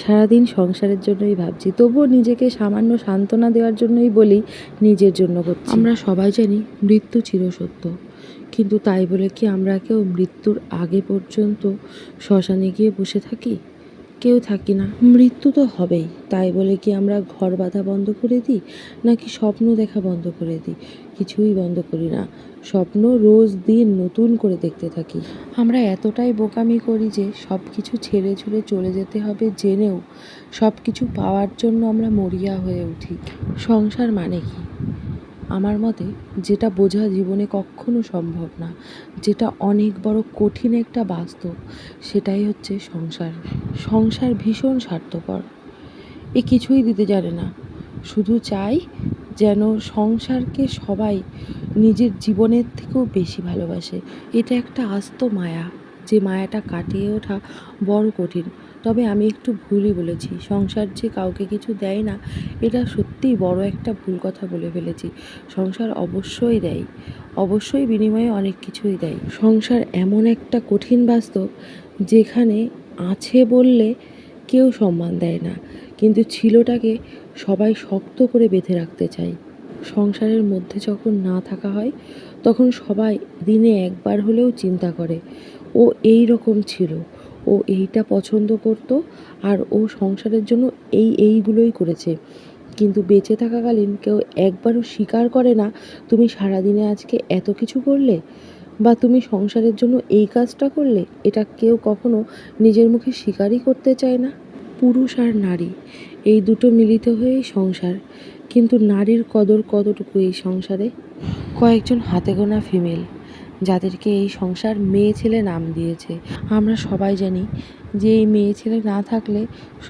সারাদিন সংসারের জন্যই ভাবছি। তবুও নিজেকে সামান্য সান্ত্বনা দেওয়ার জন্যই বলি, নিজের জন্য করছি। আমরা সবাই জানি মৃত্যু চিরসত্য। কিন্তু তাই বলে কি আমরা কেউ মৃত্যুর আগে পর্যন্ত শ্মশানে গিয়ে বসে থাকি? কেউ থাকি না। মৃত্যু তো হবেই। তাই বলে কি আমরা ঘর বাঁধা বন্ধ করে দিই, নাকি স্বপ্ন দেখা বন্ধ করে দিই? কিছুই বন্ধ করি না। স্বপ্ন রোজ দিন নতুন করে দেখতে থাকি। আমরা এতটাই বোকামি করি যে সব কিছু ছেড়ে ছুড়ে চলে যেতে হবে জেনেও। সব কিছু পাওয়ার জন্য আমরা মরিয়া হয়ে উঠি। সংসার মানে কি? আমার মতে যেটা বোঝা জীবনে কখনো সম্ভব না, যেটা অনেক বড় কঠিন একটা বাস্তব, সেটাই হচ্ছে সংসার। সংসার ভীষণ স্বার্থপর। এ কিছুই দিতে জানে না। শুধু চাই যেন সংসারকে সবাই নিজের জীবনের থেকেও বেশি ভালোবাসে। এটা একটা আস্ত মায়া, যে মায়াটা কাটিয়ে ওঠা বড় কঠিন। তবে আমি একটু ভুলই বলেছি। সংসার যে কাউকে কিছু দেয় না, এটা সত্যিই বড় একটা ভুল কথা বলে ফেলেছি। সংসার অবশ্যই দেয়। অবশ্যই বিনিময়ে অনেক কিছুই দেয়। সংসার এমন একটা কঠিন বাস্তব, যেখানে আছে বললে কেউ সম্মান দেয় না। কিন্তু ছিলটাকে সবাই শক্ত করে বেঁধে রাখতে চায়। সংসারের মধ্যে যখন না থাকা হয়, তখন সবাই দিনে একবার হলেও চিন্তা করে, ও এই রকম ছিল। ও এইটা পছন্দ করতো আর ও সংসারের জন্য এই এইগুলোই করেছে। কিন্তু বেঁচে থাকাকালীন কেউ একবারও স্বীকার করে না, তুমি সারাদিনে আজকে এত কিছু করলে? বা তুমি সংসারের জন্য এই কাজটা করলে? এটা কেউ কখনো নিজের মুখে স্বীকারই করতে চায় না। পুরুষ আর নারী, এই দুটো মিলিত হয়েই সংসার। কিন্তু নারীর কদর কতটুকু এই সংসারে? কয়েকজন হাতে গোনা ফিমেল যাদেরকে এই সংসার মেয়ে ছেলে নাম দিয়েছে। আমরা সবাই জানি যে এই মেয়ে ছেলে না থাকলে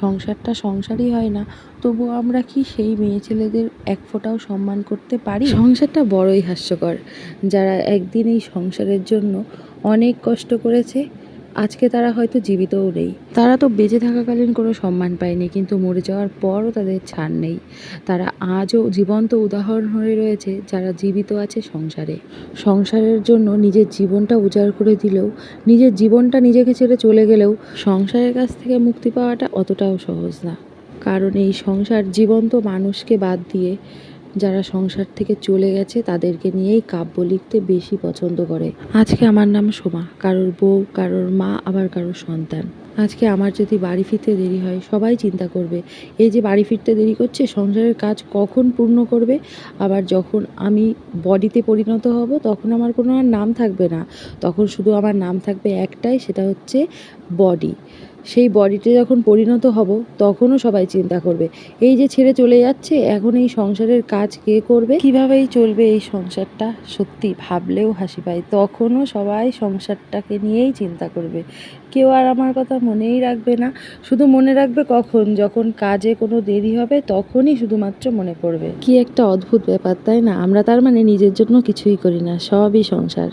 সংসারটা সংসারই হয় না। তবু আমরা কি সেই মেয়ে ছেলেদের এক ফোঁটাও সম্মান করতে পারি? সংসারটা বড়ই হাস্যকর। যারা একদিন এই সংসারের জন্য অনেক কষ্ট করেছে আজকে তারা হয়তো জীবিতও নেই। তারা তো বেঁচে থাকাকালীন কোনো সম্মান পায়নি, কিন্তু মরে যাওয়ার পরও তাদের ছাড় নেই। তারা আজও জীবন্ত উদাহরণ হয়ে রয়েছে, যারা জীবিত আছে সংসারে। সংসারের জন্য নিজের জীবনটা উজাড় করে দিলেও, নিজের জীবনটা নিজেকে ছেড়ে চলে গেলেও, সংসারের কাছ থেকে মুক্তি পাওয়াটা অতটাও সহজ না। কারণ এই সংসার জীবন্ত মানুষকে বাদ দিয়ে যারা সংসার থেকে চলে গেছে তাদেরকে নিয়েই কাব্য লিখতে বেশি পছন্দ করে। আজকে আমার নাম সোমা, কারোর বউ, কারোর মা, আবার কারোর সন্তান। আজকে আমার যদি বাড়ি ফিরতে দেরি হয়, সবাই চিন্তা করবে, এই যে বাড়ি ফিরতে দেরি করছে, সংসারের কাজ কখন পূর্ণ করবে? আবার যখন আমি বডিতে পরিণত হব, তখন আমার কোনো আর নাম থাকবে না। তখন শুধু আমার নাম থাকবে একটাই, সেটা হচ্ছে বডি সেই বডিতে যখন পরিণত হব তখনও সবাই চিন্তা করবে এই যে ছেড়ে চলে যাচ্ছে এখন এই সংসারের কাজ কে করবে? কীভাবেই চলবে এই সংসারটা? সত্যি ভাবলেও হাসি পায় তখনও সবাই সংসারটাকে নিয়েই চিন্তা করবে। কেউ আর আমার কথা মনেই রাখবে না শুধু মনে রাখবে কখন যখন কাজে কোনো দেরি হবে তখনই শুধুমাত্র মনে পড়বে। কি একটা অদ্ভুত ব্যাপার তাই না? আমরা তার মানে নিজের জন্য কিছুই করি না সবই সংসার।